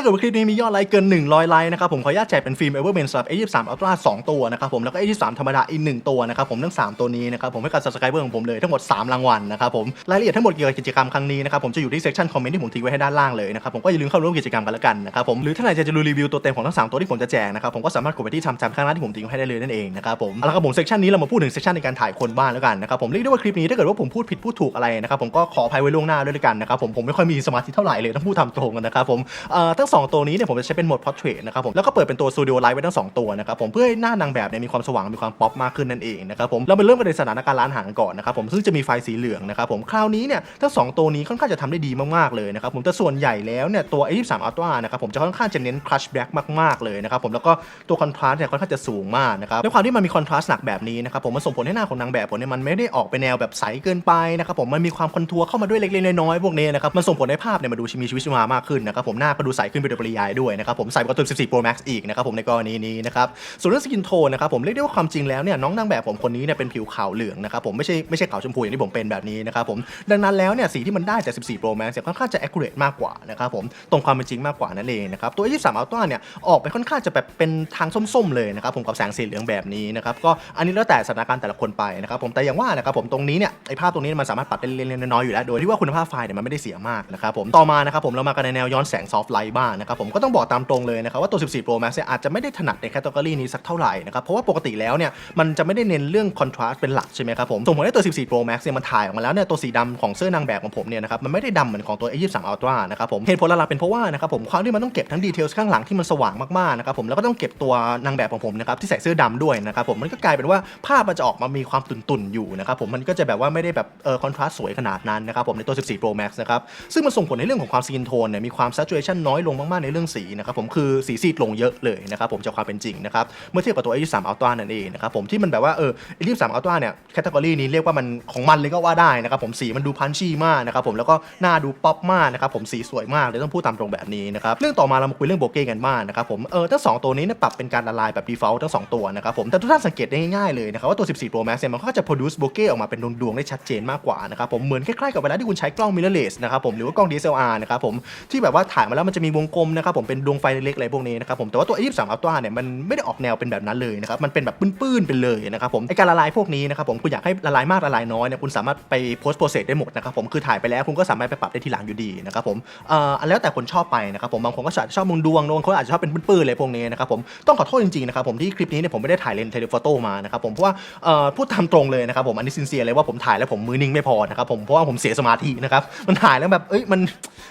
ถ้าเกิดว่าคลิปนี้มียอดไลค์เกิน 100 ไลค์นะครับผมขออนุญาตแจกเป็นฟิล์ม Everman สำหรับ A23 Ultra 2 ตัวนะครับผมแล้วก็ A23 ธรรมดาอีก 1 ตัวนะครับผมทั้ง 3 ตัวนี้นะครับผมให้กับ subscriber ของผมเลยทั้งหมด 3 รางวัลนะครับผมรายละเอียดทั้งหมดเกี่ยวกับกิจกรรมครั้งนี้นะครับผมจะอยู่ที่ section comment ที่ผมทิ้งไว้ให้ด้านล่างเลยนะครับผมก็อย่าลืมเข้าร่วมกิจกรรมกันแล้วกันนะครับผมหรือถ้าไหนจะจะดูรีวิวตัวเต็มของทั้ง 3 ตัวที่ผมจะแจกนะครับผมก็สามารถกดไปที่ทำจำข้างล่างที่ผมทิ้งไว้ให้ได้เลยนั่นเองนะครับผมเอาละครับผม section นี้เรามาพูดถึง section ในการถ่ายคนบ้างแล้วกันนะครับผมเรียกได้ว่าคลิปนี้ถ้าเกิดว่าผมพูดผิดพูดถูกอะไรนะครับผมก็ขออภัยไว้ล่วงหน้าด้วยล้วกันนะครับผมผมไม่ค่อยมีสมาธิเท่าไหร่เลยต้องพูดตามตรงกันนะครับผมเอ่อทั้งสองตัวนี้เนี่ยผมจะใช้เป็นโหมด portrait นะครับผมแล้วก็เปิดเป็นตัว studio light ไว้ทั้งสองตัวนะครับผมเพื่อให้หน้านางแบบเนี่ยมีความสว่างมีความป๊อปมากขึ้นนั่นเองนะครับผมเราไปเริ่มกันในสถานการณ์ร้านอาหารก่อนนะครับผมซึ่งจะมีไฟสีเหลืองนะครับผมคราวนี้เนี่ยทั้งสองตัวนี้ค่อนข้างจะทำได้ดีมากๆเลยนะครับผมแต่ส่วนใหญ่แล้วเนี่ยตัว A23 Ultra นะครับผมจะค่อนข้างจะเน้น crush black มากๆเลยนะครับผมแล้วก็ตัว contrast เนี่ยค่อนข้างจะสูงมากนะครับด้วยความที่มันมี contrast หนักแบบนี้นะครับผมมันส่งผลให้หน้าของนางแบบผมเนี่ยมันไม่ได้ออกไปแนวแบบใสเกินไปนะครับผมมันมีความคอนทัวร์เข้ามาด้วยเล็กๆน้อยๆพวกนี้นะครับมันส่งผลให้ภาพเนี่ยมาดูมีชีวิตชีวามากขึ้นนะครับผมหน้าก็ดูใสขึ้นไปโดยปริยายด้วยนะครับผมใส่กับตัว14 Pro Max อีกนะครับผมในกรณีนี้นะครับส่วนเรื่องสกินโทนนะครับผมเรียกได้ว่าความจริงแล้วเนี่ยน้องนางแบบผมคนนี้เนี่ยเป็นผิวขาวเหลืองนะครับผมไม่ใช่ไม่ใช่ขาวชมพูอย่างที่ผมเป็นแบบนี้นะครับผมดังนั้นแล้วเนี่ยสีที่มันได้จาก 14 Pro Max เนี่ยค่อนข้างจะ accurate มากกว่านะครับผมตรงความเป็นจริงมากกว่านั่นเองนะครับตัว 23 Ultra เนี่ยออกไปค่อนข้างจะแบบเป็นทางส้มๆเลยนะครับผมกับแสงสีเหลืองแบบนี้นะครับก็อันนี้แล้วแต่สถานการณ์แต่ละคนไปนะครับผมแต่อย่างว่านะครับผมตรงนี้เนี่ยไอภาพตรงนี้มันสามารถปรับได้เล็กๆน้อยๆอยู่แล้วโดยที่ว่าคุณภาพไฟล์เนี่ยมันไม่ได้เสียมากนะครับผมต่อมานะครับผมเรามากันในแนวย้อนแสงซอฟต์ไลท์บ้างนะครับผมก็ต้องบอกตามตรงเลยนะครับว่าตัว 14 Pro Max เนี่ยอาจจะไม่ได้ถนัดในแคตตากรีนี้สักเท่าไหร่นะครับเพราะว่าปกติแล้วเนี่ยมันจะไม่ได้เน้นเรื่องคอนทราสต์เป็นหลักใช่ไหมครับผมส่งผลให้ตัว 14 Pro Max เนี่ยมันถ่ายออกมาแล้วเนี่ยตัวสีดำของเสื้อนางแบบของผมเนี่ยนะครับมันไม่ได้ดำเหมือนของตัว A23 Ultra นะครับผมเหตุผลหลักๆเป็นเพราะว่านะครับผมความที่มันต้องเก็บทั้งดีเทลข้างหลังที่มันสว่างมากๆนะครับผมแล้วก็ต้องเก็บตัวนางแบบของผมนะครับที่ใส่เสื้อดำด้วยนะครับผมมันก็กลายเป็นว่าภาพมันจะออกมามีความตุ่นๆอยู่นะครับผมมันก็จะแบบว่าไม่ได้แบบเออคอนทราสต์สวยขนาดนั้นนะครับผมในตัว 14 Pro Max นะครับซึ่งมันส่งผลในเรื่องของความซีนโทนเนี่ยมีความ saturation น้อยลงมากๆในเรื่องสีนะครับผมคือสีซีดลงเยอะเลยนะครับผมจากความเป็นจริงนะครับเมื่อเทียบกับตัว A23 Ultra นั่นเองนะครับผมที่มันแบบว่าเออ A23 Ultra เนี่ยแคตตากรีนี้เรียกว่ามันของมันเลยก็ว่าได้นะครับผมสีมันดูพันชี่มากนะครับผมแล้วก็หน้าดูป๊อปมากนะครับผมสีสวยมากเลยต้องพูดตามตรงแบบนี้นะครับเรื่องต่อมาเรามาคุยเรื่องโบเก้กันบ้างนะครับผมเออทั้งสองตัวนี้เนี่ยปรับเป็นการละลายแบบ default ทั้งสองตัวนะครับผมแต่ทุกท่านสังเกตได้ง่ายๆเลยนะครับว่าตัว 14 Pro Max เนี่ยมันก็จะ produce โบเก้ออกมาเป็นดวงๆได้ชัดเจนมากกว่านะครับผมเหมือนคล้ายๆกับเวลาที่คุณใช้กล้อง mirrorless นะครับผมหรือว่ากล้อง DSLR นะครับผมที่แบบว่าถ่ายมาแล้วมันจะมีวงกลมนะครับผมเป็นดวงไฟเล็กๆอะไรพวกนี้นะครับผมแต่ว่าตัว A23 Ultra เนี่ยมันไม่ได้ออกแนวเป็นแบบนั้นเลยนะครับมันเป็นแบบปื้นๆไปเลยนะครับผมไอการละลายพวกนี้นะครับผมคุณอยากให้ละลายมากละลายน้อยเนี่ยคุณสามารถไป post process ได้หมดนะครับผมคือถ่ายไปแล้วคุณก็สามารถไปปรับได้ทีหลังอยู่ดีนะครับผมเอ่ออันแล้วแต่คนชอบไปนะครับผมบางคนก็อาจจะชอบมุมดวงบางคนอาจจะชอบเป็นปื้นๆเลยพวกนี้นะครับผมต้องขอโทษจริงๆนะครับผมที่คลิปนี้เนี่ยผมไม่ได้ถ่ายเลนส์เทเลโฟโต้มานะครับผมเพราะว่าเอ่อพูดตามตรงเลยนะครับผมอันนี้ซินเซียเลยว่าผมถ่ายแล้วผมมือนิ่งไม่พอนะครับผมเพราะว่าผมเสียสมาธินะครับมันถ่ายแล้วแบบเอ้ยมัน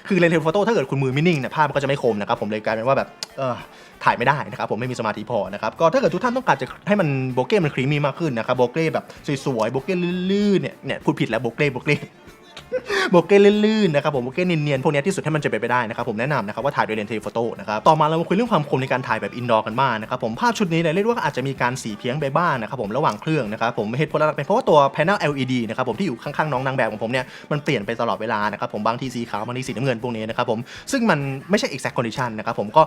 คือเลนส์เทเลโฟโต้ถ้าเกิดคุณมือไม่นิ่งเนี่ยภาพมันก็จะไม่คมนะครับผมเลยกลายเป็นว่าแบบเออถ่ายไม่ได้นะครับผมไม่มีสมาธิพอนะครับก็ถ้าเกิดทุกท่านต้องการจะให้มันโบเก้มันครีมมี่มากขึ้นนะครับโบเก้แบบสวยๆโบเก้ลื่นๆเนี่ยเนี่ยพูดผิดแล้วโบเก้โบเก้ โบเก้ลื่นๆนะครับผมโบเก้เนียนๆพวกนี้ที่สุดให้มันจะเป็นไปได้นะครับผมแนะนำนะครับว่าถ่ายโดยเลนส์เทลโฟโต้นะครับต่อมาเรามาคุยเรื่องความคมในการถ่ายแบบอินดอร์กันบ้างนะครับผมภาพชุดนี้เนี่ยเรียกว่าอาจจะมีการสีเพี้ยงไปบ้างนะครับผมระหว่างเครื่องนะครับผมเหตุผลหลักเป็นเพราะว่าตัว panel LED นะครับผมที่อยู่ข้างๆน้องนางแบบของผมเนี่ยมันเปลี่ยนไปตลอดเวลานะครับผมบางทีสีขาวบางทีสีน้ำเงินพวกนี้นะครับผมซึ่งมันไม่ใช่ exact condition นะครับผมก็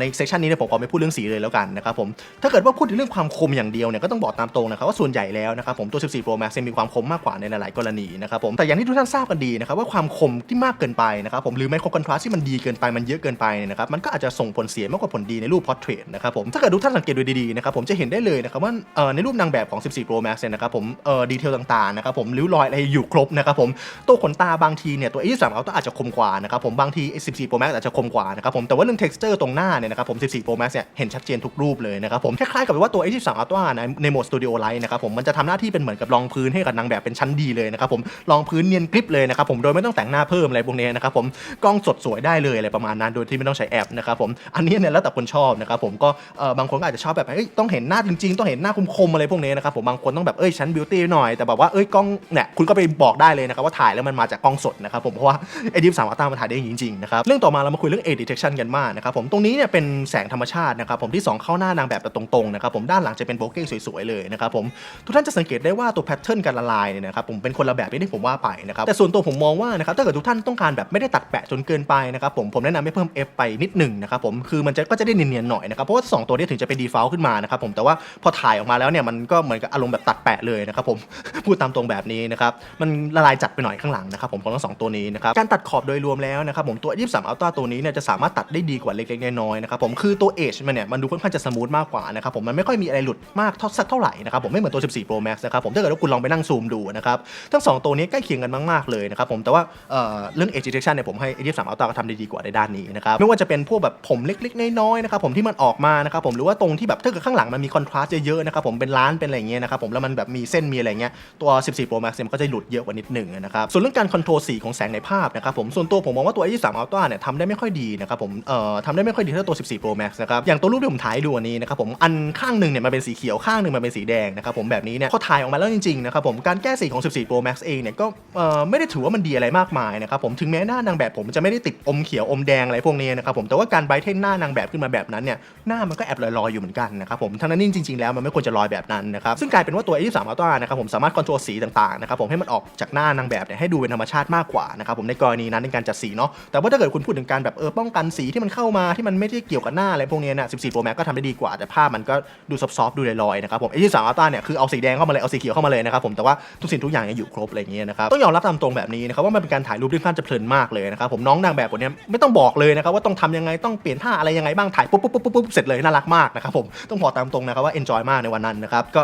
ในเซสชันนี้เนี่ยผมขอไม่พูดเรื่องสีเลยแล้วกันนะครับผมถ้าเกิดว่าพูดถึงเรื่องความคมอย่างเดียวเนี่ยก็ต้องบอกตามตรงนะครับว่าส่วนใหญ่แล้วนะครับผมตัว 14 Pro Max มีความคมมากกว่าในหลายๆกรณีนะครับผมแต่อย่างที่ทุกท่านทราบกันดีนะครับว่าความคมที่มากเกินไปนะครับผมหรือไมโครคอนทราสที่มันดีเกินไปมันเยอะเกินไปเนี่ยนะครับมันก็อาจจะส่งผลเสียมากกว่าผลดีในรูป portrait นะครับผมถ้าเกิดทุกท่านสังเกตดูดีๆนะครับผมจะเห็นได้เลยนะครับว่าเอ่อในรูปนางแบบของ 14 Pro Max เนี่ยนะครับผมเอ่อดีเทลต่างๆนะครับผมริ้วรอยอะไรอยู่ครบนะครับผมตัวขนตาบางทีเนี่ยตัว A23 Ultra อาจจะคมกว่านะครับผมบางที 14 Pro Max อาจจะคมกว่านะครับผมแต่ว่าเรื่อง texture ตรงหน้าเนี่ยนะครับผม 14 Pro Max เนี่ยเห็นชัดเจนทุกรูปเลยนะครับผมคล้ายๆกับว่าตัว A23 Ultra นในโหมด Studio Light นะครับผมมันจะทำหน้าที่เป็นเหมือนกับรองพื้นให้กับนางแบบเป็นชั้นดีเลยนะครับผมรองพื้นเนียนกริบเลยนะครับผมโดยไม่ต้องแต่งหน้าเพิ่มอะไรพวกนี้นะครับผมกล้องสดสวยได้เลยอะไรประมาณนั้นโดยที่ไม่ต้องใช้แอปนะครับผมอันนี้เนี่ยแล้วแต่คนชอบนะครับผมก็เออบางคนก็อาจจะชอบแบบเอ้ยต้องเห็นหน้าจริงๆ ต้องเห็นหน้าคมๆอะไรพวกนี้นะครับผมบางคนต้องแบบเอ้ยชั้นบิวตี้หน่อยแต่แบบว่าเอ้ยกล้องเนี่ยคุณก็ไปบอกได้เลยนะครับว่าถ่ายแล้วมันมาจากกล้องสดนะครับผมเพราะว่าไอ้ดิฟสามารถตั้งมาถ่ายได้จริงๆนะครับเรื่องต่อมาเรามาคุยเรื่อง edit detection กันมากนะครับผมตรงนี้เนี่ยเป็นแสงธรรมชาตินะครับผมที่ส่องเข้าหน้านางแบบแบบตรงๆนะครับผมด้านหลังจะเป็นโบเก้สวยๆเลยนะครับผมทุกท่านจะสังเกตได้ว่าตัวแพทเทิร์นการละลายเนี่ยนะครับผมเป็นคนละแบบที่ผมว่าไปนะครับแต่ส่วนตัวผมมองว่านะครับถ้าเกิดทุกท่านต้องการแบบไม่ได้ตัดแปะจนเกินไปนะครับผมผมแนะนำให้เพิ่ม F ไปนิดหนึ่งนะครับผมคือมันจะก็จะได้เนียนๆหน่อยนะครับเพราะว่าสองตัวนี้ถึงจะเป็น default ขึ้นมานะครับผมแต่ว่าพอถ่ายออกมาแล้วเนี่ยมันก็เหมือนกับอารมณ์แบบตัดแปะเลยนะครับผมพูดตามตรงแบบนี้นะครับมันละลายจัดไปหน่อยข้างหลังนะครับผมของทั้งสองตัวนี้นะครับการตัดขอบโดยรวมแล้วนะครับผมตัว 23 Ultra ตัวนี้เนี่ยจะสามารถตัดได้ดีกว่าเล็กๆน้อยๆนะครับผมคือตัว Edge มันเนี่ยมันดูค่อนข้างจะสมูทมากกว่านะครับผมมันไม่ค่อยมีอะไรหลุดมากเท่าสักเท่าไหร่นะครับผมไม่เหมือนตัว 14 Pro Max นะครับผมถ้าเกิดว่าคุณลองไปนั่งซูมดูนะครับทั้งสองตัวนี้ใกล้เคียงกันมากๆเลยนะครับผมแต่ว่าเเรื่อง Edge Detection เนี่ยผมให้23 Ultra ก็ทำได้ดีกว่าในด้านนี้นะครับไม่ว่าจะเป็นพวกแบบผมเล็กๆน้อยๆนะครับผมที่มันออกมานะครับผมหรือว่าตรงที่แบบถ้าเกิดข้างหลังมันมีคอนทราสต์เยอะๆนะครับผมเป็นล้านเป็นอะไรเงี้ยนะครับผมแล้วมันแบบมีเส้นมีอะไรเงี้ยตัว 14 Pro Max มันก็จะหลุดเยอะกว่านิดหนึ่งนะครับส่วนเรื่องการคอนโทรลสีของแสงในภาพนะครับผมส่วนตัวผมมองว่าตัว23 Ultra เนี่ยทำได้ไม่ค่อยดีนะครับผมเอ่อทำได้ไม่ค่อยดีเท่าตัว 14 Pro Max นะครับอย่างตัวรูปที่ผมถ่ายดูอันนี้นะครับผมอันข้างหนึ่งเนี่ยมันเป็นสีเขียวข้างหนึ่งมันเป็นสีแดงนะครับผมแบบนี้เนี่ยพอถ่ายออกมาแล้วจริงๆนะครับผมการแก้สีของ 14 Pro Max เองเนี่ยก็เอ่อไม่ได้ถือว่ามันดีอะไรมากมายนะครับผมถึงแม้หน้านางแบบผมจะไม่ได้ติดอมเขียวอมแดงอะไรพวกนี้นะครับผมแต่ว่าการไบเทนหน้านางแบบขึ้นมาแบบนั้นเนี่ยหน้ามันก็แอบลอยๆอยู่เหมือนกันนะครับผมทั้งนั้นจริงๆแล้วมันไม่ควรจะลอยแบบนั้นนะครับซึ่งกลายเป็นว่าตัว A23 Ultra นะครับผมสามารถคอนโทรลสีต่างๆนะครับผมให้มันออกจากหน้านางแบบเนี่ยให้ดูเป็นธรรมชาติมากกว่านะครับผมในกรณีนั้นในการจัดสีเนาะแต่ว่าถ้าเกิดคุณพูดถึงการแบบเออป้องกันสีที่มันเข้ามาที่มันไม่ได้เกี่ยวกับหน้าอะไรพวกนี้เนี่ย14 Pro Max ก็ทำได้ดีกว่าแต่ภาพมันก็ดูซอฟๆดูลอยๆนะครับผม A23 Ultra เนี่ยคือเอาสีแดงเข้ามาเลยเอาสีเขียวเข้ามาเลยนะครับผมแต่ว่าทุกสิ่งทุกอย่างยังอยู่ครบอะไรอย่างเงี้ยนะครับต้องยอมรับตามตรงแบบนี้นะครับว่ามันเป็นการถ่ายรูปที่ค่อนจะเพลินมากเลยนะครับผมน้องนางแบบคนนี้ไม่ต้องบอกเลยนะครับว่าต้องทำยังไงต้องเปลี่ยนท่าอะไรยังไงบ้างถ่ายปุ๊บปุ๊บปุ๊บปุ๊บเสร็จเลยน่ารักมากนะครับผมต้องบอกตามตรงนะครับว่า enjoy มากในวันนั้นนะครับก็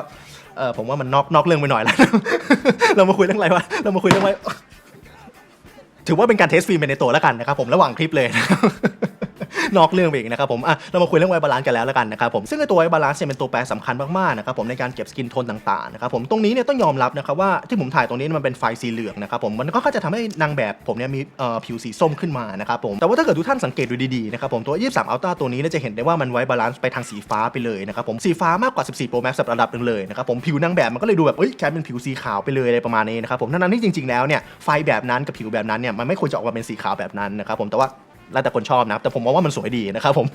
เออผมว่ามันนอกนอกเรื่องไปหน่อยแล้ว เรามาคุยเรื่องอะไรวะเรามาคุยเรื่องอะไรถือว่าเป็นการเทสฟิล์มไปในตัวแล้วกันนะครับผมระหว่างคลิปเลย นอกเรื่องไปอีกนะครับผมอะเรามาคุยเรื่องไวบาลานซ์กันแล้วแล้วกันนะครับผมซึ่งไอตัวไวบาลานซ์เนี่ยเป็นตัวแปรสำคัญมากๆนะครับผมในการเก็บสกินโทนต่างๆนะครับผมตรงนี้เนี่ยต้องยอมรับนะครับว่าที่ผมถ่ายตรงนี้มันเป็นไฟสีเหลืองนะครับผมมันก็จะทำให้นางแบบผมเนี่ยมีเอ่อผิวสีส้มขึ้นมานะครับผมแต่ว่าถ้าเกิดทุกท่านสังเกตดูดีๆนะครับผมตัว 23 Ultra ตัวนี้เนี่ยจะเห็นได้ว่ามันไวบาลานซ์ไปทางสีฟ้าไปเลยนะครับผมสีฟ้ามากกว่า 14 Pro Max ระดับหนึ่งเลยนะครับผมผิวนางแบบมันก็เลยดูแบบเอ้ยแค่เป็นผิวสีขาวไปเลยอะไรประมาณนี้นะครับผมทั้งนั้นที่จริงๆแล้วเนี่ยไฟแบบนั้นกับผิวแบบนั้นเนี่ยมันไม่ควรจะออกมาเป็นสีขาวแบบนั้นนะครับผมแต่ว่า แล้วแต่คนชอบนะครับแต่ผมมองว่ามันสวยดีนะครับผม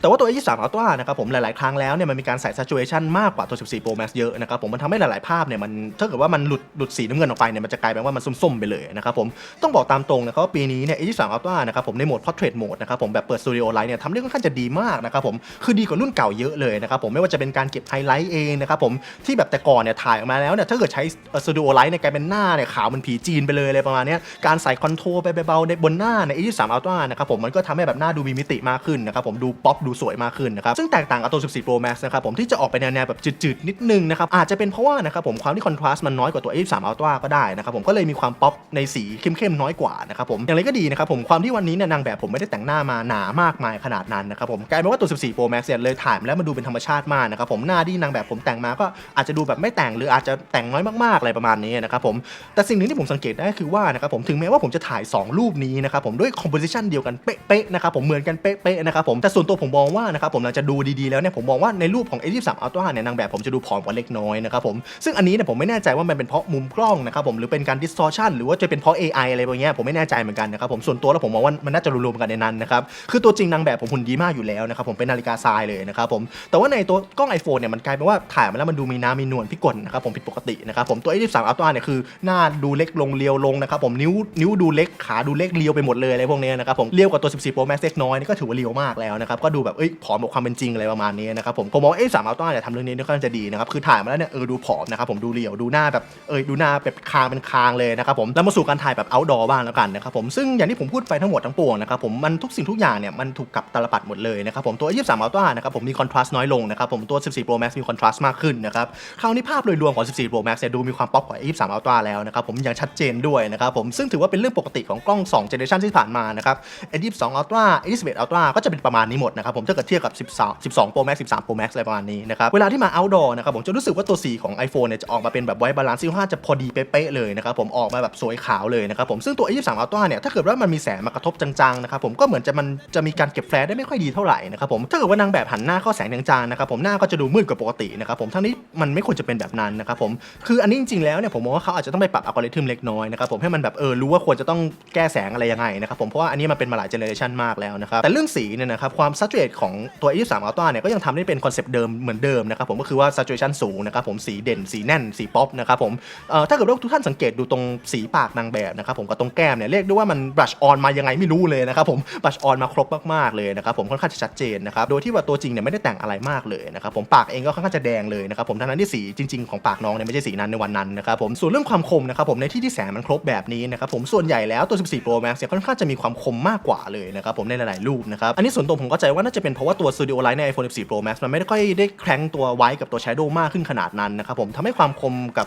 แต่ว่าตัว A23 Ultra นะครับผมหลาย ๆ ครั้งแล้วเนี่ยมันมีการใส่ saturation มากกว่าตัว 14 Pro Max เยอะนะครับผมมันทำให้หลาย ๆ ภาพเนี่ยมันถ้าเกิดว่ามันหลุดหลุดสีน้ำเงินออกไปเนี่ยมันจะกลายเป็นว่ามันส้ม ๆ ไปเลยนะครับผมต้องบอกตามตรงนะครับว่าปีนี้เนี่ย A23 Ultra นะครับผมในโหมด portrait mode นะครับผมแบบเปิด studio light เนี่ยทำได้ค่อนข้างจะดีมากนะครับผมคือดีกว่ารุ่นเก่าเยอะเลยนะครับผมไม่ว่าจะเป็นการเก็บไฮไลท์เองนะครับผมที่แบบแต่ก่อนเนี่ยถ่ายออกมาแล้วเนี่ยถ้าเกิดใช้ studio light เนี่ยกลายเป็นหน้าเนี่ยขาวมันผีจีนไปเลยอะไรประมาณเนี้ยการใส่คอนโทรลไปเบาๆในบนหน้าใน A23 Ultra นะครับผมมันก็ทำให้แบบหน้าดูมีมิติมากขึ้นนะครับผมดูป๊อปดูสวยมากขึ้นนะครับซึ่งแตกต่างกับตัว 14 Pro Max นะครับผมที่จะออกไปแนวแบบจืดๆนิดนึงนะครับอาจจะเป็นเพราะว่านะครับผมความที่คอนทราสต์มันน้อยกว่าตัว A3 Ultra ก็ได้นะครับผมก็เลยมีความป๊อปในสีเข้มๆน้อยกว่านะครับผมอย่างไรก็ดีนะครับผมความที่วันนี้เนี่ยนางแบบผมไม่ได้แต่งหน้ามาหนามากมายขนาดนั้นนะครับผมกลายเป็นว่าตัว 14 Pro Max เนี่ยเลยถ่ายแล้วมันดูเป็นธรรมชาติมากนะครับผมหน้าที่นางแบบผมแต่งมาก็อาจจะดูแบบไม่แต่งหรืออาจจะแต่งน้อยมากๆอะไรประมาณนี้นะครับผมแต่สิ่งหนึ่งที่ผมสังเกตได้คือว่านะครับผมถึงแม้ว่าผมจะถ่าย 2 รูปนี้นะครับผมด้วยคอมโพสิชันเดียวกันเป๊ะๆนะครับผมเหมือนกันเป๊ะๆนะครับผมแต่ส่วนตัวผมมองว่านะครับผมหลังจากดูดีๆแล้วเนี่ยผมมองว่าในรูปของ A23 Ultra เนี่ยนางแบบผมจะดูผอมกว่าเล็กน้อยนะครับผมซึ่งอันนี้เนี่ยผมไม่แน่ใจว่ามันเป็นเพราะมุมกล้องนะครับผมหรือเป็นการ distortion หรือว่าจะเป็นเพราะ AI อะไรแบบเนี้ยผมไม่แน่ใจเหมือนกันนะครับผมส่วนตัวแล้วผมมองว่ามันน่าจะรวมๆกันในนั้นนะครับคือตัวจริงนางแบบผมหุ่นดีมากอยู่แล้วนะครับผมเป็นนาฬิกาทรายเลยนะครับผมแต่ว่าในตัวกล้อง iPhone เนี่ยมันกลายเป็นว่าถ่ายมาแล้วมันดูมีน้ำมีนวลพิกลนะครับผมผิดปกตินะครับผมตัว A23 Ultra เนี่ยคือหน้าดูเล็กลงเรียวลงนะครับผมนิ้วนิ้วดูเล็กขาดูเล็กเรียวไปหมดเลยอะไรพวกนี้นะครับผมเรียวกว่าตัว 14 Pro Max เล็กน้อยนี่ก็ถือว่าเรียวมากแล้วนะครับ ก็ดูแบบเอ้ยผอมกว่าความเป็นจริงอะไรประมาณนี้นะครับผมผมมองว่า A3 Ultra เนี่ยทำเรื่องนี้ค่อนข้างจะดีนะครับคือถ่ายมาแล้วเนี่ยเออดูผอมนะครับผมดูเรียวดูหน้าแบบเออดูหน้าแบบคางเป็นคางเลยนะครับผมแล้วมาสู่การถ่ายแบบ outdoor บ้างแล้วกันนะครับผมซึ่งอย่างที่ผมพูดไปทั้งหมดทั้งปวงนะครับผมมันทุกสิ่งทุกอย่างเนี่ยมันถูกกลับตลปัดหมดเลยนะครับผมตัว23 Ultra นะครับผมมีคอนทราสต์น้อยลงนะครับผมตัว 14 Pro Max มีคอนทราสต์มากขึ้นนะครับคราวนี้ภาพโดยรวมของ 14 Pro Max เนี่ยดูมีความป๊อปกว่า23 Ultra แล้วนะครับผมอย่างชัดเจนด้วยนะครับผมซึ่งถือว่าเป็นเรื่องปกติของกล้อง2 generation ที่ผ่านมานะครับ A22 Ultra A21 Ultra ก็จะเป็นประมาณนี้หมดนะครับผมถ้าเกิดเทียบกับ 12 12 Pro Max 13 Pro Max อะไรประมาณนี้นะครับเวลาที่มา outdoor นะครับผมจะรู้สึกว่าตัวสีของ iPhone เนี่ยจะออกมาเป็นแบบไวบาลานซ์ที่ค่อนข้าจะพอดีเป๊ะเลยนะครับผมออกมาแบบสวยขาวเลยนะครับผมซึ่งตัว A23 Ultra เนี่ยถ้าเกิดว่ามันมีแสงมากระทบจางๆนะครับผมก็เหมือนจะมันจะมีการเก็บแฟลชได้ไม่ค่อยดีเท่าไหร่นะครับผมถ้าเกิดว่านางแบบหันหน้าเข้าแสงจางๆนะครับผมหน้าก็จะดูมืดกว่าปกตินะครับผมทั้งนี้มันไม่ควรจะเป็นแบบนั้นนะครับผมคืออันนี้จริงๆแล้วเนี่ยผมมองว่าเขาอาจจะต้องไปปรับอัลกอริทึมเล็กน้อยนะครับผมให้มันแบบเออรู้ว่าควรจะต้องแก้แสงอะไรยังไงนะครับผมเพราะว่าอันนี้มันเป็นมาหลายเจเนอเรชันมากแล้วนะครับ แต่เรื่องสีเนี่ยนะครับความ saturate ของตัว A23 Ultra เนี่ยก็ยังทำได้เป็นคอนเซปต์เดิมเหมือนเดิมนะครับผมก็คือว่า saturation สูงนะครับผมสีเด่นสีแน่นสีป๊อปนะครับผมเอ่อถ้าเกิดว่าทุกท่านสังเกตดูตรงสีปากนางแบบนะครับผมกับตรงแก้มเนี่ยเรียกได้ว่ามัน brush on มายังไงไม่รู้เลยนะครับผม brush on มาครบมากๆเลยนะครับผมค่อนข้างจะชัดเจนนะครับโดยที่ว่าตัวจริงเนี่ยไม่ได้แต่งอะไรมากเลยนะครับผมปากเองก็ค่อนข้างจะแดงเลยนะครับผมทั้งนั้นที่สีจริง ๆของปากน้องเนี่ยไม่ใช่สีนั้นในวันนั้นนะครับผมส่วนเรื่องความคมนะครับผมในที่ที่แสงมันครบแบบนี้นะครับผมส่วนใหญ่แล้วตัว 14 Pro Max เนี่ยค่อนข้างจะมีความคมมากกว่าเลยนะครับผมในหลายๆรูปนะครับอันนี้ส่วนตัวผมก็ใจว่าน่าจะเป็นเพราะว่าตัว Studio Light ใน iPhone 14 Pro Max มันไม่ได้ค่อยได้แคร้งตัวไว้กับตัว Shadow มากขึ้นขนาดนั้นนะครับผมทำให้ความคมกับ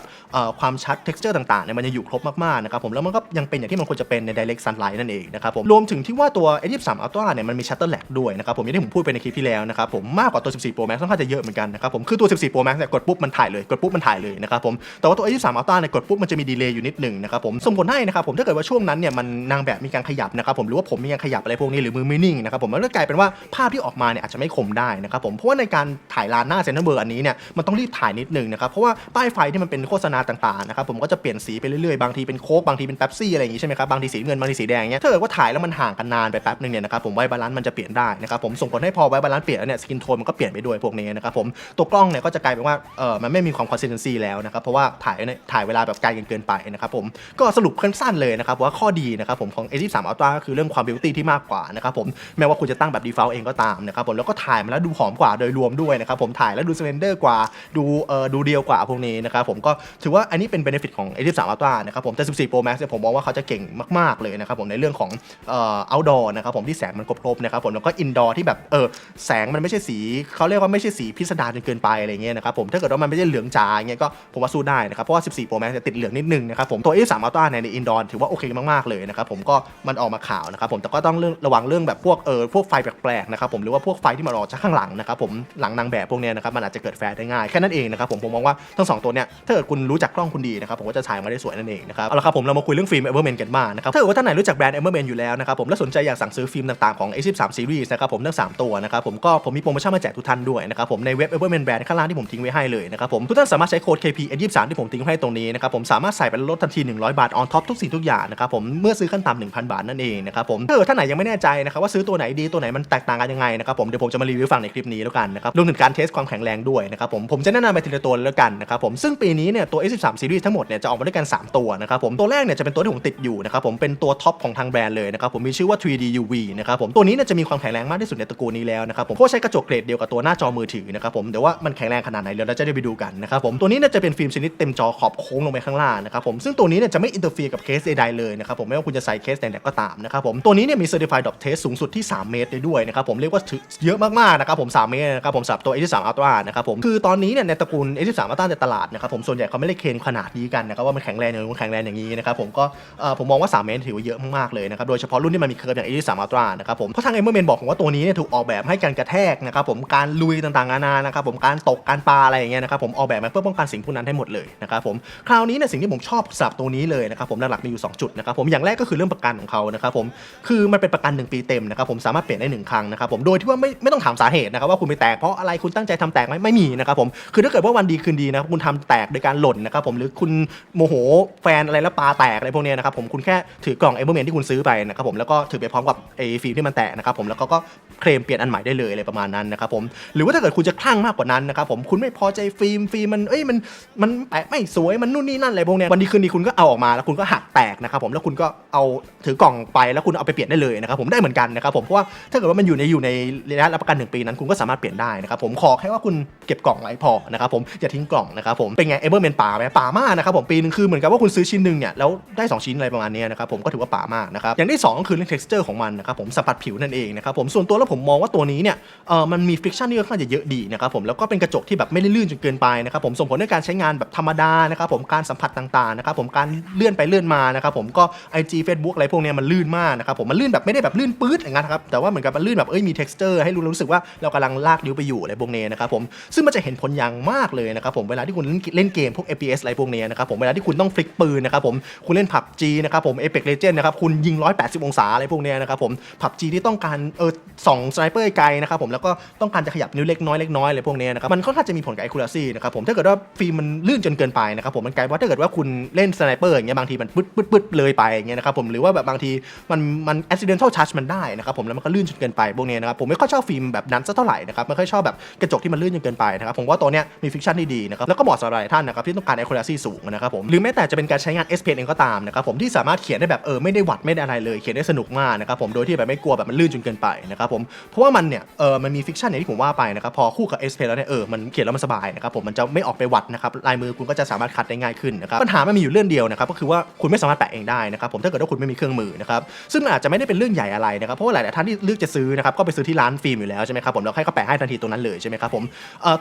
ความชัด texture ต่างๆเนี่ยมันยังอยู่ครบมากๆนะครับผมแล้วมันก็ยังเป็นอย่างที่มันควรจะเป็นใน Direct Sunlight นั่นเองนะครับผมรวมถึงที่ว่าตัว A23 Ultra เนี่ยมันมี Shutter Lag ด้วยนะครับผมอย่างที่ผมพูดไปในคลิปที่แล้วนะครับผมมากกว่าตัว 14 Pro Max ค่อนข้างจะเยอะเหมือนกันนะครับผมคือตัว 14 Pro Max เนี่ยกดปุ๊บมันถ่ายเลยกดปุ๊บมันถ่ายเลยนะครับผมแต่ว่าตัว A23 Ultra เนี่ยกดปุ๊บมันจะมีดีเลย์อยู่นิดหนึ่งนะครับผมส่งผลให้นะครับผมถ้าเกิดว่าช่วงนั้นเนี่ยมันนางแบบมีการขยับนะครับผมหรือว่าผมมีการขยับอะไรพวกนี้หรือมือไม่นิ่งนะครับผมมันก็กลายเป็นว่าภาพที่ออกมาเนี่ยอาจจะไม่คมได้นะครับผมเพราะว่าในการถ่ายลานหน้าเซ็นทรัลเวิร์อันนี้เนี่ยมันต้องรีบถ่ายนิดนึงนะครับเพราะว่าป้ายไฟที่มันเป็นโฆษณาต่างๆนะครับผมก็จะเปลี่ยนสีไปเรื่อยๆบางทีเป็นโค้กบางทีเป็นเป๊ปซี่อะไรอย่างงี้ใช่ไหมครับบางทีสีเงินบางทีสีแดงเงี้ยถ้าเกิดว่าถ่ายแล้วมันห่างกันนานไปแป๊บนึงเนี่ยนะครับผมไวบาลานซ์มันจะเปลี่ยนได้นะครับผมส่งผลให้พอไวบาลานซ์เปลี่ยนแล้วเนี่ยสกินโทนมันก็เปลี่ยนไปด้วยพวกนี้นะครับผมตัวกล้องเนี่ยก็จะกลายเป็นว่าเออมันไม่มีความคอนสิสเทนซีแล้วนะครับเพราะว่าถ่ายเนี่ยถ่ายเวลาแบบไกลเกินไปนะครับผมก็สรุปสั้นๆเลยนะครับว่าข้อดีนะครับผมของ A23 Ultra ก็คือเรื่องความบิวตี้ที่มากกว่านะครับผมแม้ว่าคุณจะตั้งแบบ default เองก็ตามนะครับผมแล้วก็ถ่ายมาแล้วดูหอมกว่าโดยรวมด้วยนะครับผมถ่ายแล้วดูส p ลนเดอร์กว่าดูเอ่อดูเดียวกว่าพวกนี้นะครับผมก็ถือว่าอันนี้เป็น benefit ของ A23 Ultra นะครับผมแต่ 14 Pro Max เนี่ยผมมองว่าเขาจะเก่งมากๆเลยนะครับผมในเรื่องของเอ่อ outdoor นะครับผมที่แสงมันครบๆนะครับผมแล้วก็ indoor ที่แบบเออแสงมันไม่ใช่สีเขาเรียกว่าไม่ใช่สีพิสดารจนเกินไปอะไรเงี้ยนะครับผมถ้าเกิดว่ามันไม่ใช่เหลืองจ๋างเงี้ยก็ผมว่าสู้ได้นะครับเพราะว่า 14 Pro Max จะติดเหลืองนิดนึงนะครับผมตัว A3 Ultra ใน indoor ถือว่าโอเคมากๆเลยนะครับผมก็มันออกมาขาวนะครับผมแต่ก็ต้องเรื่องระวังเรื่องแบบพวกเออพวกไฟแปลกๆนะครับผมหรือว่าพวกไฟที่มันออกจากข้างหลังนะครับผมหลังนางแบบพวกเนี้ยนะครับมันอาจจะเกิดแฟร์ได้ง่ายแค่นั้นเองนะครับผมผมมองว่าทั้งสองตัวเนี้ยถ้าเกิดคุณรู้จักกล้องคุณดีนะครับผมก็จะถ่ายมาได้สวยนั่นเองนะครับเอาละครับผมเรามาคุยเรื่องฟิล์ม Everman กันบ้างนะครับถ้าเกิดว่าท่านไหนรู้จักแบรนด์ Everman อยู่แล้วนะครับผมและสนใจอยากสั่งซื้อฟิล์มต่างๆของ A13 Series นะครับผมทั้งสามตัวนะครับผมก็ผมมีโปรโมชั่นมาแจกทุกท่านด้วยนะครับผมในเว็บ Everman Brand ข้างล่างที่ผมทิ้งไว้ให้เลยนะครับผมทุกท่านสามารถใช้โค้ด KP A23 ที่ผมทิ้งให้ตรงนี้นะครับผมสามารถใส่ไปลดทันที 100 บาท on top ทุกสิ่งทุกอย่างนะครับผมเมื่อซื้อขั้นต่ำ1,000 บาทนั่นเองนะครับผมถ้าเกิดท่านไหนยังไม่แน่ใจนะครับว่าซื้อตัวไหนดีตัวไหนมันแตกต่างกันยังไงนะครับผมเดี๋ยวผมจะมารีวิวฟังในคลิปนี้แล้วกันนะครับรวมถึงการเทสความแข็งแรงด้วยนะครับผมผมจะแนะนำไปทีละตัวแล้วกันนะครับผมซึ่งปีนี้เนี่ยตัว A13 Series ทั้งหมดเนี่ยจะออกมาด้วยกัน 3 ตัวนะครับผมตัวแรกเนี่ยจะเป็นตัวที่ผมติดอยู่นะครับผมเป็นตัวท็อปของทางแบรนด์เลยนะครับผมมีชื่อว่า 3D UV นะครับผมตัวนี้เนี่ยจะมีความแข็งแรงมากที่สุดในตระกูลนี้แล้วนะครับผมเพราใช้กระจกเกรดเดียวกับตัวหน้าจอมือถือนะครับผมเดี๋ยวว่ามันแข็งแรงขนาดไหนเดี๋ยวเราจะได้ไปดูกันนะครับผมตัวนี้เนี่ยจะเป็นฟิล์มชนิดเต็มจอขอบโค้งลงไปข้างล่างนะครับผมซึ่งตัวนี้เนี่ยจะไม่อินเตอร์เฟียกับเคสใดๆเลยนะครับผมไม่ว่าคุณจะใส่เคสไหนก็ตามนะครับผมตัวนี้เนี่ยมี Certified Dot Test สูงสุดที่ 3 เมตรเลยด้วยนะครับผมเรียกว่าเยอะมากๆนะครับผม 3 เมตรนะครับผมสำหรับตัว A13 Ultra นะครับผมคือตอนนี้เนี่ยในตระกูล A13 Ultra ในตลาดนะครับผมส่วนใหญ่เขาไม่ได้เคนขนาดนี้กันนะครับว่ามันแข็งแรงอย่างนู้นแข็งแรงอย่างนี้นะครับผมก็ผมมองว่า 3 เมตรถือว่าเยอะมากๆเลยนะครับโดยเฉพาะรุ่นที่มันมีเคิร์ฟอย่าง A13 Ultra นะครับผมเพราะทาง e m e r m a n บอกผมว่าตัวนี้เนี่ยถูกออกแบบให้การกระแทกนะครับผมการลุยต่างๆนานานะครับผมการตกการปาอะไรอย่างเงี้ยนะครับผมออกแบบมาเพื่อป้องกันสิ่งพวกนั้นให้หมดเลยนะครับผมคราวนี้เนี่ยสิ่งที่ผมชอบสำหรับตัวนี้เลยนะครับผมหลักๆมีอยู่สองจุดนะครับผมอย่างแรกก็คือเรื่องประกันของเขานะครับผมคือมันเป็นประกันหนึ่งปีเต็มนะครับผมสามารถเปลี่ยนได้หนึ่งครั้งนะครับผมโดยที่ว่าไม่ไม่ต้องถามสาเหตุนะครับว่าคุณไปแตกเพราะอะไรคุณตั้งใจทำแตกไหมไม่มีนะครับผมคือถ้าเกิดว่าวันดีคืนดีนะค,คุณทำแตกโดยการหล่นนะครับผมหรือคุณโมโหแฟนอะไรแล้วปาแตกอะไรพวกนี้นะครับผมคุณแค่ถือกล่องเอเบอร์เมนที่คุณซื้อไปนะครับผมแล้วก็ถือไปพร้อมกับไอ้ฟิล์มที่มันแตกนะครับผมแล้วก็ก็เคลมเปลี่ยนอันใหม่ได้เลยอะไรประมาณนั้นนะครับผมหรือว่าถ้าเกิดคุณจะคลั่งมากกว่านั้นนะครับผมคุณไม่พอใจฟิล์มฟิล์มมันเอ้ยมันมันแปะไม่สวยมันนู่นนี่นั่นอะไรพวกนี้วันดีคืนดีคุณก็เอาออกมาแล้วคุณก็หักแตกนะครับผมแล้วคุณก็เอาถือกล่องไปแล้วคุณเอาไปลี่ยนได้เลยนะครับผมได้เหมือนกันนะครับผมเพราะว่าถ้าเกิดว่ามันอยู่ในอยู่ในระยะรับประกันหนึ่งปีนั้นคุณก็สามารถเปลี่ยนได้นะครับผมขอแค่ว่าคุณเก็บกล่องไว้พอนะครับผมอย่าทิ้งกล่องนะครับผมเป็นไงเอเบอร์เมนป่าไหมป่ามากนะครับผมปีนึงคือเหมือนกับว่าคุณซื้อชิ้นหนึ่งเนี่ยแล้วได้สองชิ้นอะไรประมาณนี้นะครับผมก็ถือว่าป่ามากนะครับอย่างที่สองก็คือเรื่อง texture ของมันนะครับผมสัมผัสผิวนั่นเองนะครับผมส่วนตัวแล้วผมมองว่าตัวนี้เนี่ยเออมันมี friction ที่ค่อนข้างจะเยอะดีนะครับผมแล้วก็เป็นกระจกที่แบบไม่ได้ลื่นจนเกินไปนะครับผมส่งผลในการใช้งานแบบธรรมดานะครับผมการสัมผัสต่างๆนะครับผมการเลื่อนไปเลื่อนมานะครับผมก็ IG Facebook อะไรพวกเนี้ยมันลื่นมากนะครับผมมันลื่นแบบไม่ได้แบบลื่นปื๊ดอย่างนั้นครับแต่ว่าเหมือนกับมันลื่นแบบเอ้ยมี texture ให้รู้รู้สึกว่าเรากำลังลากนิ้วไปอยู่อะไรพวกนี้นะครับผมซึ่งมันจะเห็นผลอย่างมากเลยนะครับผมเวลาที่คุณเล่นเกมพวก FPS อะไรพวกนี้นะครับผมเวลาที่คุณต้องฟลิกปืนนะครับผมคุณเล่น PUBG นะครับผม Apex Legends นะครับคุณยิง 180 องศาอะไรพวกเนี้ยนะครับผม PUBG ที่ต้องการเออส่ององสไนเปอร์ไกลนะครับผมแล้วก็ต้องการจะขยับนิ้วเล็กน้อยเล็กน้อยอะไรพวกเนี้ยนะครับมันค่อนข้างจะมีผลกับ accuracy นะครับผมถ้าเกิดว่าฟิล์มมันลื่นจนเกินไปนะครับผมมันกลายว่าถ้าเกิดว่าคุณเล่นสไนเปอร์อย่างเงี้ยบางทีมันปึ๊ดปึ๊ดปึ๊ดเลยไปอย่างเงี้ยนะครับผมหรือว่าแบบบางทีมันมัน accidental touch มันได้นะครับผมแล้วมันก็ลื่นจนเกินไปพวกเนี้นะครับผมไม่ค่อยชอบฟิล์มแบบนั้นสักเท่าไหร่นะครับไม่ค่อยชอบแบบกระจกที่มันลื่นจนเกินไปนะครับผมว่าตัวเนี้ยมีฟิกชันที่ดีนะครับแล้วก็เหมาะสำหรับหลายท่านนะครับที่ต้องการ accuracy สูงนะครับผมหรือแม้แต่จะเป็นการใช้งาน S Pen เองก็ตามนะครับผมที่สามารถเขียนได้แบบเออไม่ได้หวัดไม่ได้อะไรเลยเขียนได้สนุกมากนะครับผมโดยที่แบบไม่กลัวแบบมันลื่นจนเกินไปนะครับผมเพราะว่ามันเนี่ยเออมันมีฟิกชันอย่างที่ผมว่าไปนะครับพอคู่กับ S Pen แล้วเนี่ยเออมันเขียนแล้วมันสบายนะครับผมมันจะไม่ออกไปหวัดนะครับลายมือคุณก็จะสามารถคัดได้ง่ายขึ้นนะครับปัญหามันมีอยู่เรื่องเดียวนะครับก็คือว่าคุณไม่สามารถแปะเองได้นะครับผมถ้าเกิดว่าคุณไม่มีเครื่องมือนะครับซึ่งอาจจะไม่ได้เป็นเรื่องใหญ่อะไรนะครับเพราะว่าหลายๆท่านที่เลือกจะซื้อนะครับก็ไปซื้อที่ร้านฟิล์มอยู่แล้วใช่ไหมครับผมแล้วให้เขาแปะให้ทันทีตรงนั้นเลยใช่ไหมครับผม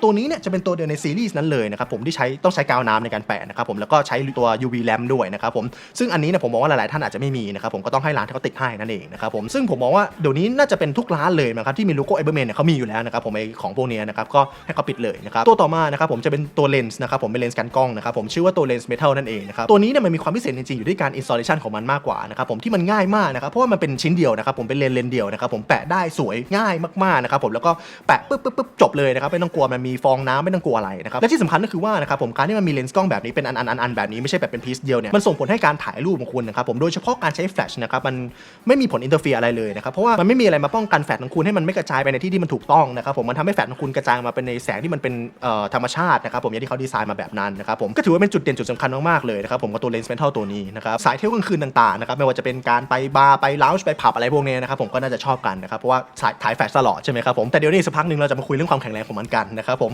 ตัวนี้เนี่ยจะเป็นตัวเดียวในซีรีส์นั้นเลยนะครับผมที่ใช้ต้องใช้กาวน้ำในการแปะนะครับผมแล้วก็ใช้ตัว UV lamp ด้วยนะครับผมซึ่งอันนี้เนี่ยผมมองว่าหลายๆท่านอาจจะไม่มีนะครับผมก็ต้องให้ร้านที่เขาติดให้นั่นเองนะครับผมซึ่งผมมองว่าเดี๋ยวนี้น่าจะเป็นทุกร้านเลยนะครับที่มีโลโก้ไอเบอร์แมนเนี่ยเขามีอยู่แล้วนะครับผมไอของพวกนี้นะครับก็ให้เขาปิดเลยนะครับตัวต่อมานะครับผมจะเป็นตัวเลนส์นะครับผมเป็นเลนส์กันกล้องนะครับผมชื่อว่าตัวเลนส์เมทัลนั่นเองนะครับตัวนี้เนี่ยมันมีความพิเศษจริงๆอยู่ที่การ installation ของมันมากกว่านะครับผมที่มันง่ายมากนะครับเพราะว่ามันเป็นชิ้นเดียวนะครับผมเป็นเลนเลนเดียวนะครับผมแปะได้สวยง่ายมากๆนะครับผมแล้วก็แปะปึ๊บปึ๊บปึ๊บจบเลยนะครับไม่ต้องกลัวมันมีฟองน้ำไม่ต้องกลัวอะไรนะครับและที่สำคัญก็คือว่านะครับผมการที่มันมีเลนส์กล้องแบบนี้เป็นอันอันอันอันแบบนี้ไม่ใช่แบบเป็นพีซเดียวเนี่ยมันส่งผลให้การถ่ายรูปของคุณนะครับผมโดยเฉพาะการใช้แฟลชนะครับมันไม่มีผลอินเตอร์เฟียอะไรเลยนะครับเพราะว่ามันไม่มีอะไรมาป้องกันแฟลชของคุณให้มันไม่กระจายไปในที่ที่มันถูกต้องนะครับผมมันทำให้แฟลชของคุณกระจายมาเป็นในแสงที่มันเป็นธรรมชาตินะครับผมอย่างที่เขาดีไซน์มาแบบนั้นนะครับผมก็ถือว่าเป็นจุดเด่นจุดสำคัญมากๆเลยนะครับผมกับตัวเลนส์เมทัลตัวนี้นะครับสายเที่ยวกลางคืนต่างๆนะครับไม่ว่าจะเป็นการไปบาร์ไปลาวช์ไปผับอะไรพวกนี้นะครับผมก็น่าจะชอบกันนะครับเพราะว่าถ่ายแฟลชตลอดใช่ไหมครับผมแต่เดี๋ยวนี้สักพักหนึ่งเราจะมาคุยเรื่องความแข็งแรงของมันกันนะครับผม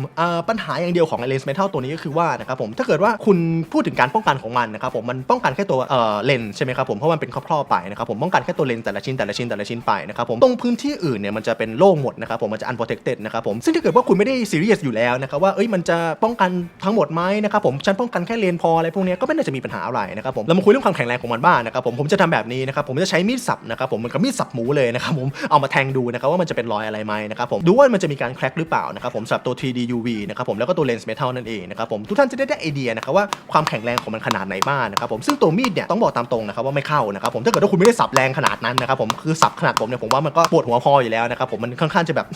ปัญหาอย่างเดียวของเลนส์เมทัลตัวนี้ก็คือว่านะครับผมถ้าเกิดว่าคุณพูดถึงการป้องกันของมันนะครับผมมันป้องกันแค่ตัวเอ่อเลนส์ใช่ไหมครับผมเพราะมันเป็นครอบๆไปนะครับผมป้องกันแค่ตัวเลนส์แต่ละชิ้นแต่ละชิ้นแต่ละชิ้นไปนะครับผมตรงพื้นที่อื่นเนี่ยมันจะเป็นโล่งหมดนะครับผมมันจะ unprotected นะครับผมซึ่งถ้าเกิดว่าคุณไม่ได้ serious อยู่แล้วนะครับว่าเอ้ยมันจะป้องกันทั้งหมดไหมนะครับผมฉันป้องกันแค่เลนพออะไรพวกนี้ก็ไม่น่าจะมีปัญหาอะไรนะครับผมเรามาคุยเรื่องความแข็งแรงของมันบ้างนะครับผมผมจะทำแบบนี้นะครับผมจะใช้มีดสับนะครับผมมันกับมีดสับหมูเลยนะครับผมเอามาแทงดูนะครับว่ามันจะเป็นรอยอะไรไหมนะครับผมดูว่ามันจะมีการแคร็กหรือเปล่านะครับผมสำหรับตัว 3D UV นะครับผมแล้วก็ตัวเลนส์เมทัลนั่นเองนะครับผมทุกท่านจะได้ได้ไอเดียนะครับว่าความแข็งแรงของมันขนาดไหนบ้างนะครับผมซึ่งตัวมีดเนี่ยต้องบอกตามตรงนะครับว่าไม่เข้านะครับผมถ้าเกิดว่าคุณไม่ได้สับแรงขนาดนั้นนะครับผมคือสับขนาดผมเนี่ยผมว่ามันก็ปวดหัวพออยู่แล้วนะครับผมมันค่อนข้างจะแบบ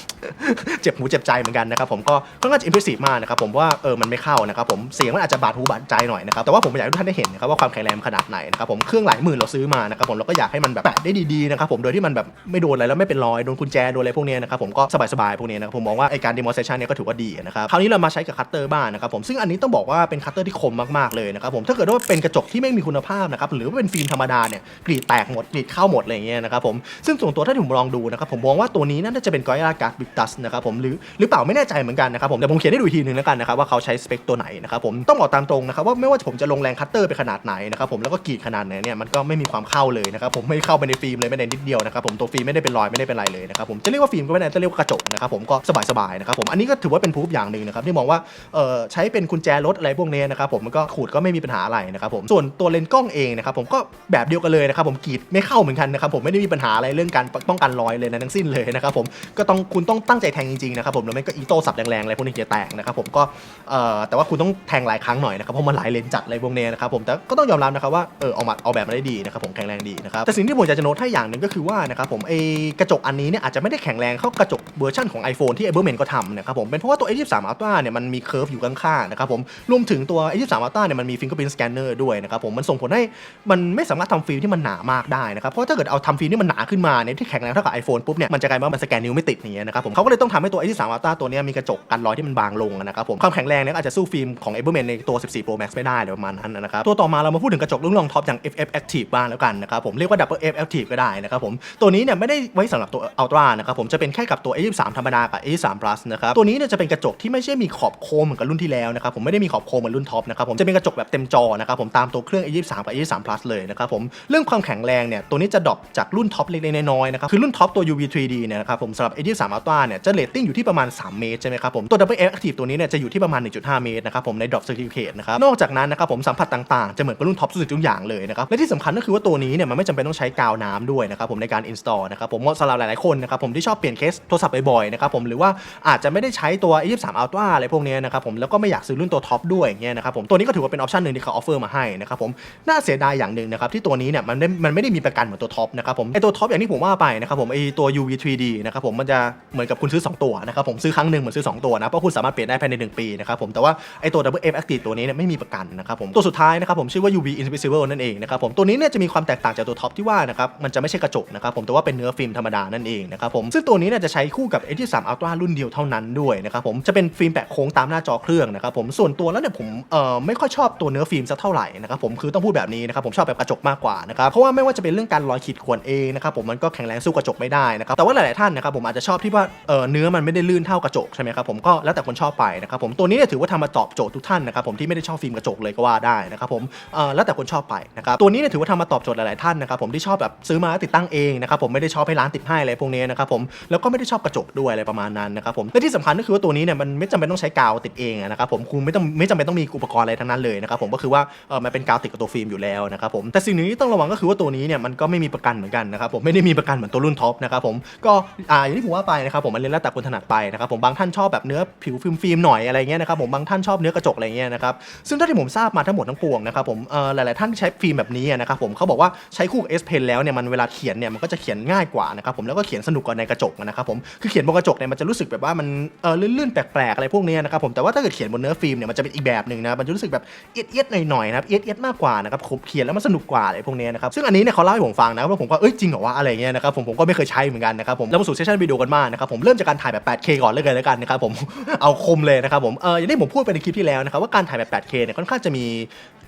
เจ็บหูเจ็บใจเหมือนกันนะครับผมก็ค่อนข้างจะอิมเพรสซีฟมากนะครับผมว่าเออมันไม่เข้านะครับผมเสียงมันอาจจะบาดหูบาดใจหน่อยนะครับแต่ว่าผมอยากให้ทุกท่านได้เห็นนะครับว่าความแข็งแรงขนาดไหนนะครับผมเครื่องหลายหมื่นเราซื้อมานะครับผมเราก็อยากให้มันแบบแปะได้ดีๆนะครับผมโดยที่มันแบบไม่โดนอะไรแล้วไม่เป็นรอยโดนกุญแจโดนอะไรพวกเนี้ยนะครับผมก็สบายๆพวกเนี้ยนะครับผมมองว่าไอการ demonstration เนี่ยก็ถือว่าดีนะครับคราวนี้เรามาใช้กับคัตเตอร์บ้างนะครับผมซึ่งอันนี้ต้องบอกว่าเป็นคัตเตอร์ที่คมมากๆเลยนะครับผมถ้าเกิดว่าเป็นกระจกที่ไม่มีคุณภาพนะครับหรือว่าเป็นฟิล์มธรรมดาเนี่ยกรีดแตกหมดกรีดเข้าหมดอะไรอย่างเงี้ยนะครับผมซึ่งส่วนตัวถ้าผมลองดูนะครับผมมองว่าตัวนี้น่าจะเป็นกอยลาการ์ดบิกตัสนะครับผมหรือหรือเปล่าไม่แน่ใจเหมือนกันนะครับผมแต่ผมเขียนให้ดูทีนึงแล้วกันนะครับว่าเขาใช้สเปคตัวไหนนะครับผมต้องบอกตามตรงนะครับว่าไม่ว่าผมจะลงแรงคัตเตอร์ไปขนาดไหนนะครับผมแล้วก็กรีดขนาดไหนเนี่ยมันก็ไม่มีความเข้าเลยนะครับผมไม่เข้าไปในฟิล์มเลยไม่ได้นิดเดียวนะครับผมตัวฟิล์มไม่ได้เป็นรอยไม่ได้เป็นไรเลยนะครับผมจะเรียกว่าฟิล์มก็ไม่ได้จะเรียกว่ากระจกนะครับผมก็สบายๆนะครับผมอันนี้ก็ถือว่าเป็นพูฟอย่างหนึ่งนะครับที่มองว่าเอ่อใช้เป็นกุญแจรถอะไรพวกนี้นะครับผมมันก็ขูดก็ไม่มีปัญหาอะไรนะครับผมส่วนตัวเลนกล้องเองนะครับผมก็แบบเดียวกันเลยนะครับผมกรีดไม่เข้าเหมือนกันนะครับผมไม่ได้มีปัญหาอะไรเรื่องการป้องกันรอยเลยนะทั้งสิ้นเลยนะครับผมก็ต้องคุณต้องตั้งใจแทงจริงๆนะครับผมแล้วไม่ก็อีโต้สับแรงๆอะไรพวกนี้จะแตกนะครับผมก็เอ่อแต่ว่าคุณต้องแทงหลายครั้งหน่อยนะครับเพราะมันหลายเลนจัดอะไรพวกนี้นะครับผมแต่ก็ต้องยอมรับนะครับว่าเออออกมาออกแบบมาได้ดีนะครับผมแข็งแรงดีนะครับแต่สิ่งที่ผมอยากจะโน้ตให้อย่างหนึ่งก็คือว่านะครับผมไอกระจกอันนี้เนี่ยอาจจะไม่ได้แข็งแรงเท่ากระจกเวอร์ชันของ iPhone ที่ Everman ก็ทำนะครับผมเป็นเพราะว่าตัว A23 Ultra เนี่ยมันมีเคอร์ฟอยู่ข้างๆนะครับผมรวมถึงตัว A23 Ultra เนี่ยมันมี fingerprint scanner ด้วยนะครับผมมันส่งผลให้มันไม่สามารถทำฟิล์มที่มันหนามากได้นะครับเพราะถ้าเกิดเอาทำฟิล์มที่มันหนาขึ้นมาเนี่ยที่แข็งแรงเท่ากับ iPhone ปุ๊บเนี่ยมันจะกลายเป็นว่ามันสแกนนิ้วไม่ติดอย่างเงี้ยนะครับผมเขาก็เลยต้องทำให้ตัว A23 Ultra ตัวนี้มีกระจกกันรอยที่มันบางลงนะครับผมความแข็งแรงเนี่ยอาจจะสู้ฟิล์มของ Everman ในตัว 14 Pro Max ไม่ได้เลยประมาณนั้นนะครับตัวต่อมาเรามาพูดถึงกระจกรุ่นรองท็อปอย่าง FF Active บ้างแล้วกันนะครับผมเรียกว่า Double F Active ีฟก็ได้นะครับผมตัวนี้เนี่ยไม่ได้ไว้สำหรับตัว Ultra นะครับผมจะเป็นแค่กับตัว A23 ธรรมดากับ A23 Plus นะครับตัวนี้เนี่ยจะเป็นกระจกที่ไม่ใช่มีขอบโคมเหมือนกับรุ่นที่แล้วนะครับผมไม่ได้มีขอบโคมเหมือนรุ่นท็อปนะครับผมจะเป็นกระจกแบบเต็มจอนะครับผมตามตัวเครื่อง A23 กับ A23 Plus เลยนะครับผมเรื่องความแข็งแรงเนี่ยตัวนี้จะดรอปจากรุ่นท็อปเล็กๆน้อยๆนะครับคือรุ่นท็อปตัว UV 3D เนี่ยนะครับผมสำหรับ A23 Ultra เนี่ยจะเรตติ้งอยู่ที่ประมาณ 3 เมตรใช่ไหมครับผมตัว Double F Active ตัวนี้เนี่ยจะอยู่ที่ประมาณ 1.5 เมตรนะครับผมใน drop certificate นะครับนอกจากนั้นนะครับผมสัมผัสต่างๆ จะเหมือนกับรุ่นท็อปสุดๆทุกอย่างเลยนะครับและที่สำคัญก็คือว่าตัวนี้เนี่ยมันไม่จำเป็นต้องใช้กาวน้ำด้วยนะครับผมในการ install นะครับผมสำหรับหลายๆคนนะครับผมที่ชอบเปลี่ยนเคสโทรศัพท์บ่อยๆนะครับผมหรือว่าอาจจะไม่ได้ใช้ตัว A23 Ultra อะไรพวกนี้นะครับผมแล้วก็ไม่อยากซื้อรุ่นตัวท็อปด้วยอย่างเงี้ยนะครับผมตัวนี้ก็ถือว่าเป็นออปชันหนึ่งที่เขาออฟเฟอร์มาให้นะครับผมน่าเสียดายอย่างหนึ่งนะครับที่ตัวนี้เนี่ยมันไม่มันไม่ได้มีประกันเหมือนตัวท็อปนะครับผมไอตัวท็อปอย่างที่ผมว่าไปนะครับผมไอตัว UV 3D นะครับผมมันจะเหมือนกับคุณซื้อ 2 ตัวนะครับผมซื้อครั้งหนึ่งเหมือนซื้อ 2 ตัวนะเพราะคุณสามารถเปลี่ยนได้ภายใน 1 ปีนะครับผมแต่ว่าไอตัว Double F Active ตัวนี้เนี่ยไม่มีประกันนะครับผมตัวสุดท้ายนะครับผมชื่อว่า UV Invisible นั่นเองนะครับผมตัวนี้เนี่ยจะมีความแตกต่างจากตัวท็อปที่ว่านะครับมันจะไม่ใช่กระจกนะครับผมแต่ว่าเป็นเนื้อฟิล์มธรรมดานั่นเองนะครับผมซึ่งตัวนี้เนี่ยจะใช้คู่กับ A23 Ultra รุ่นเดียวเท่านั้นด้วยนะครับผมจะเป็นฟิล์มแปะโค้งตามหน้าจอเครื่องนะครับผมส่วนตัวแล้วเนี่ยผมเอ่อไม่ค่อยชอบตัวเนื้อฟิล์มสักเท่าไหร่นะครับผมคือต้องพูดแบบนี้นะครับผมชอบแบบกระจกมากกว่านะครับเพราะว่าไม่ว่าจะเป็นเรื่องการรอยขีดข่วนเองนะครับผมมันก็แข็งแรงสู้กระจกไม่ได้นะครับแต่ว่าหลายๆท่านนะครับผมอาจจะชอบที่ว่าเอ่อเนื้อมันไม่ได้ลื่นเท่ากระจกใช่ไหมครับผมก็แล้วแต่คนชอบไปนะครับผมตัวนี้เนี่ยถือว่าทำมาตอบโจทย์ทุกท่านนะครับผมที่ไม่ได้ชอบฟิล์มกระจกเลยก็ว่าได้นะครับผมเอ่อแล้วแต่คนชอบไปนะครับตัวนี้เนี่ยถือว่าทำมาตอบโจทย์หลายๆท่านนะครับผมที่ชอบแบบซื้อมาติดตั้งเองนะครับผมไม่ได้ชอบให้ร้านติดให้อะไรพวกนี้นะครับผมแล้วก็ไม่ได้ชอบกระจกด้วยอะไรประมาณนั้นนะครับผมและที่สำคัญก็คือว่าตัวนี้เนี่ยมันไม่จำเป็นต้องใช้กาวติดเองนะครับผมคุณไม่ต้องไม่จำเป็นต้องมีอุปกรณ์อะไรทั้งนั้นเลยนะครับผมก็คือว่าเออมันเป็นกาวติดกับตัวฟิล์มอยู่แล้วนะครับผมแต่สิ่งนึงที่ต้องระวังก็คือว่าตัวนี้เนี่ยมันก็ไม่มีประกันเหมือนกันนะครับผมไม่ได้มีประกันเหมือนตัวรุ่นท็อปนะครับผมก็อ่าอย่างที่ผมว่าไปนะครับผมมันเล่นแล้วแต่คนถนัดไปนะครับผมบางท่านชอบแบบเนื้อผิวฟิล์มฟิล์มหน่อยอะไรเงี้ยนะครับผมบางท่านชอบเนื้อกระจกอะไรเงี้ยนะครับซึ่งเท่าที่ผมทราบมาทั้งหมดทั้งปวงนะครับผมเออหลาย ๆ ท่านใช้ฟิล์มแบบนี้นะครับผมเขาบอกว่าใช้คู่กับ S Pen แล้วเนี่ยมันเวลาเขียนเนี่ยมันก็จะเขียนง่ายกว่านะครับผมแล้วก็เขียนสนุกกว่าในกระจกนะครับผมคือเขียนบนกระจกเนี่ยมันจะรู้สึกแบบว่ามันเออลื่นๆแปลกๆอะไรพวกนี้นะครับผมแต่ว่าถ้าเกิดเขียนบนเนื้อฟิล์มเนี่ยมันจะเป็นอีกแบบหนึ่งนะมันจะรู้สึกแบบเอียดเอียดๆหน่อยๆนะครับเอียดเอียดๆมากกว่านะครับผมเขียนแล้วมันสนุกกว่าอะไรพวกนี้นะครับซึ่งอันนี้เนี่ยเขาเล่าให้ผมฟังนะว่าผมก็เอ้ยจริงเหรอวะอะไรเงี้ยนะครับผมผมก็ไม่เคยใช้เหมือนกันนะครับผมแล้วมาสู่เซสชันวิดีโอกันมากนะครับผมเริ่มจากการถ่ายแบบ 8K ก่อนเลยกันแล้วกันนะครับผมเอาคมเลยนะครับผมเอออย่างที่ผมพูดไปในคลิปที่แล้วนะครับว่าการถ่ายแบบ 8K เนี่ยค่อนข้างจะมี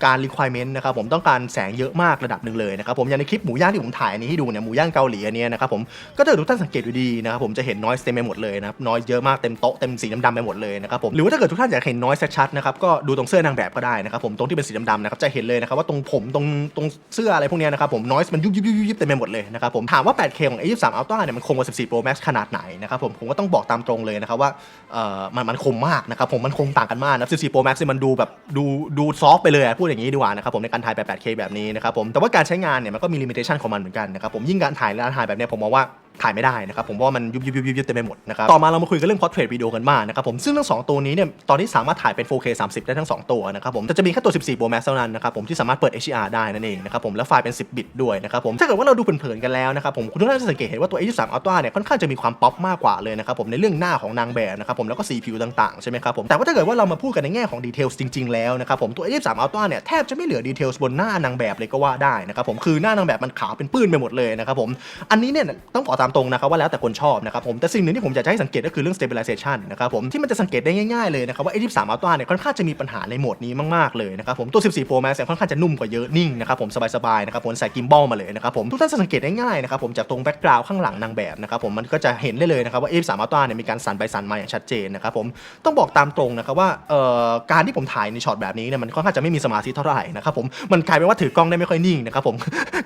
การ requirement นะครับผมต้องการแสงเยอะมากระดับหนึ่งเลยนะครับผมอย่างในคลิปหมูย่างที่ผมถ่ายอันนี้ให้ดูเนี่ยหมูย่างเกาหลีอันเนี้ยนะครับผมก็ถ้าเกิดทุกท่านสังเกตดูดีนะครับผมจะเห็น noise เต็มไปหมดเลยนะครับ noise เยอะมากเต็มโต๊ะเต็มสีดำๆไปหมดเลยนะครับผมหรือว่าถ้าเกิดทุกท่านอยากเห็น noise ชัดๆนะครับก็ดูตรงเสื้อนางแบบก็ได้นะครับผมตรงที่เป็นสีดำๆนะครับจะเห็นเลยนะครับว่าตรงผมตรงตรงเสื้ออะไรพวกเนี้ยนะครับผม noise มันยุบยุบยุบยุบเต็มไปหมดเลยนะครับผมถามว่า 8K ของ A23 Ultra เนี่ยมันคงกว่า 14 Pro Max ขนาดไหนนะครับผมผมก็ต้องบอกตามตรงเลยนะครับว่าเอ่อมันมันคมมากนะครับผมมันคมต่างกันมากนะ14 Pro Max มันดูแบบดูดูซอฟไปเลยพูดอย่างนี้ดีกว่านะครับผมในการถ่ายแบบ 8K แบบนี้นะครับผมแต่ว่าการใช้งานเนี่ยมันก็มีลิมิเ t ชันของมันเหมือนกันนะครับผมยิ่งการถ่ายและถ่ายแบบเนี้ยผมมองว่า ถ่ายไม่ได้นะครับผมว่ามันยุบยุบยุบยุบเต็มไปหมดนะครับต่อมาเรามาคุยกันเรื่อง portrait video กันบ้างนะครับผมซึ่งทั้งสองตัวนี้เนี่ยตอนนี้สามารถถ่ายเป็น 4K 30 ได้ทั้งสองตัวนะครับผมแต่จะมีแค่ตัว 14 Pro Max เท่านั้นนะครับผมที่สามารถเปิด HDR ได้นั่นเองนะครับผมและไฟล์เป็น 10 บิตด้วยนะครับผมถ้าเกิดว่าเราดูเผินๆกันแล้วนะครับผมคุณทุกท่านจะสังเกตเห็นว่าตัว A23 Ultra เนี่ยค่อนข้างจะมีความป๊อปมากกว่าเลยนะครับผมในเรื่องหน้าของนางแบบนะครับผมแล้วก็สีผิวต่างๆใช่ไหมครับผมแต่ว่าถ้าเกิดว่าเรามาพูดกันในแง่ของดีเทลจริงๆแล้วนะครับผมตัว A23 Ultra เนี่ยแทบจะไม่เหลือดีเทลบนหน้านางแบบเลยก็ว่าได้นะครับผมคือหน้านางแบบมันขาวเป็นปื้นไปหมดเลยนะครับผมอันนี้เนี่ยต้องบอกตามตรงนะครับว่าแล้วแต่คนชอบนะครับผมแต่สิ่งหนึ่งที่ผมอยากจะให้สังเกตก็คือเรื่อง stabilization นะครับผมที่มันจะสังเกตได้ง่ายๆเลยนะครับว่า A23 Ultra เนี่ยค่อนข้างจะมีปัญหาในโหมดนี้มากๆเลยนะครับผมตัว 14 Pro Max เนี่ยค่อนข้างจะนุ่มกว่าเยอะนิ่งนะครับผมสบายๆนะครับผมใส่กิมบอลมาเลยนะครับผมทุกท่านจะสังเกตได้ง่ายนะครับผมจากตรงแบ็กกราวด์ข้างหลังนางแบบนะครับผมมันก็จะเห็นได้เลยนะครับว่า A23 Ultra เนี่ยมีการสั่นไปสั่นมาอย่างชัดเจนนะครับผมต้องบอกตามตรงนะครับว่าเอ่อการที่ผมถ่ายในช็อตแบบนี้เนี่ยมันค่อนข้างจะไม่มีสมาธิเท่าไหร่นะครับผมมันกลายเป็นว่าถือกล้องได้ไม่ค่อยนิ่งนะครับผม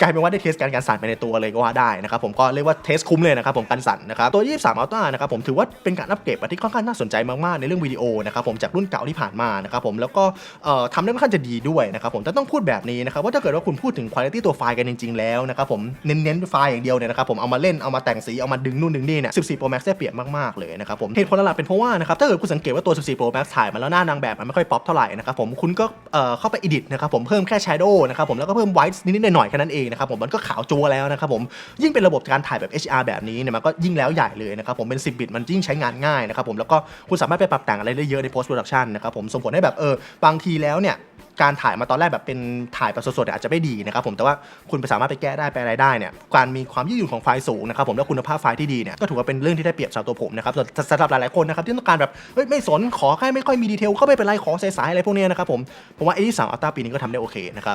กลายเป็นว่าได้เทสการการสั่นไปในตัวเลยก็ว่าได้นะครับผมก็เรียกว่าเทสคุ้มเลยนะครับผมการสั่นนะครับตัว 23 Ultra นะครับผมถือว่าเป็นการอัปเกรดที่ค่อนข้างน่าสนใจมากๆในเรื่องวิดีโอนะครับผมจากรุ่นเก่าที่ผ่านมานะครับผมแล้วก็ทำได้ค่อนข้างจะดีด้วยนะครับผมแต่ต้องพูดแบบนี้นะครับว่าถ้าเกิดว่าคุณพูดถึงคุณภาพตัวไฟล์กันจริงๆแล้วนะครับผมเน้นๆไฟล์อย่างเดียวเนี่ยนะครับผมเอามาเล่นเอามาแต่งสีเอามาดึงนู่นดึงนี่เนี่ย 14 Pro Max ได้เปรียบมากๆเลยนะครับผมเหตุผลหลักเป็นเพราะว่านะครับถ้าเกิดคุณสังเกตว่าตัว 14 Pro Max ถ่ายมาแล้วหน้านางแบบมันไม่ค่อยป๊อปเท่าไหร่นะครับผมคุณก็เอ่อเข้าไป edit นะครับผมเพิ่มแค่ shadow นะครับผมแล้วก็เพิ่ม white นิดๆหน่อยๆแค่นั้นเองนะครับผมมันก็ขาวจัวแล้วนะครับผมยิ่งเป็นระบบการถ่ายแบบ HR HDR แบบนี้เนี่ยมันก็ยิ่งแล้วใหญ่เลยนะครับผมเป็น 10 บิตมันยิ่งใช้งานง่ายนะครับผมแล้วก็คุณสามารถไปปรับแต่งอะไรได้เยอะใน post production นะครับผมส่งผลให้แบบเออบางทีแล้วเนี่ยการถ่ายมาตอนแรกแบบเป็นถ่ายแบบสดๆเนี่ยอาจจะไม่ดีนะครับผมแต่ว่าคุณสามารถไปแก้ได้ไปอะไรได้เนี่ยการมีความยืดหยุ่นของไฟล์สูงนะครับผมและคุณภาพไฟล์ที่ดีเนี่ยก็ถือว่าเป็นเรื่องที่ได้เปรียบสำหรับตัวผมนะครับสำหรับหลายๆคนนะครับที่ต้องการแบบเฮ้ยไม่สนขอแค่ไม่ค่อยมีดีเทลก็ไม่เป็นไรขอใสๆอะไรพวกนี้นะครับผมผมว่า A23 Ultra ปีนี้ก็ทำได้โอเคนะครับ